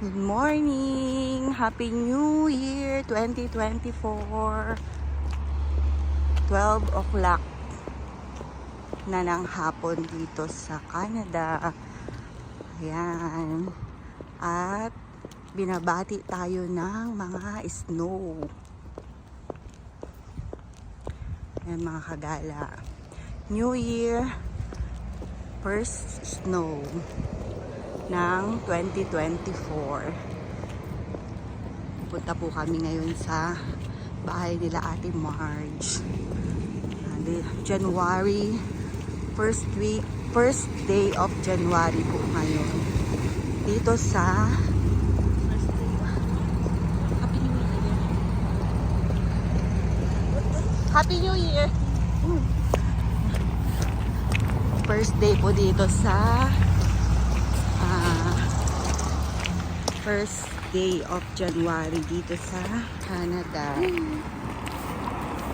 Good morning! Happy New Year 2024! 12 o'clock na ng hapon dito sa Canada. Ayan. At binabati tayo ng mga snow. Ayan mga kagala. New Year, first snow ng 2024. Punta po kami ngayon sa bahay nila Ate Marge. January, first week, first day of January po ngayon. Dito sa Happy New Year. Happy New Year. First day po dito sa first day of January dito sa Canada.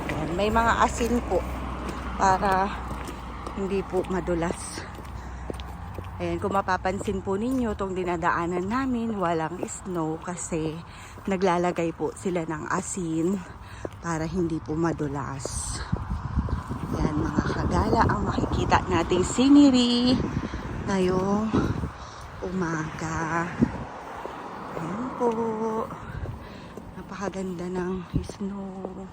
Ayan, may mga asin po para hindi po madulas. Ayan, kung mapapansin po ninyo, itong dinadaanan namin, walang snow kasi naglalagay po sila ng asin para hindi po madulas. Yan mga kagala ang makikita nating scenery ngayong umaga. Po. Napakaganda ng snow.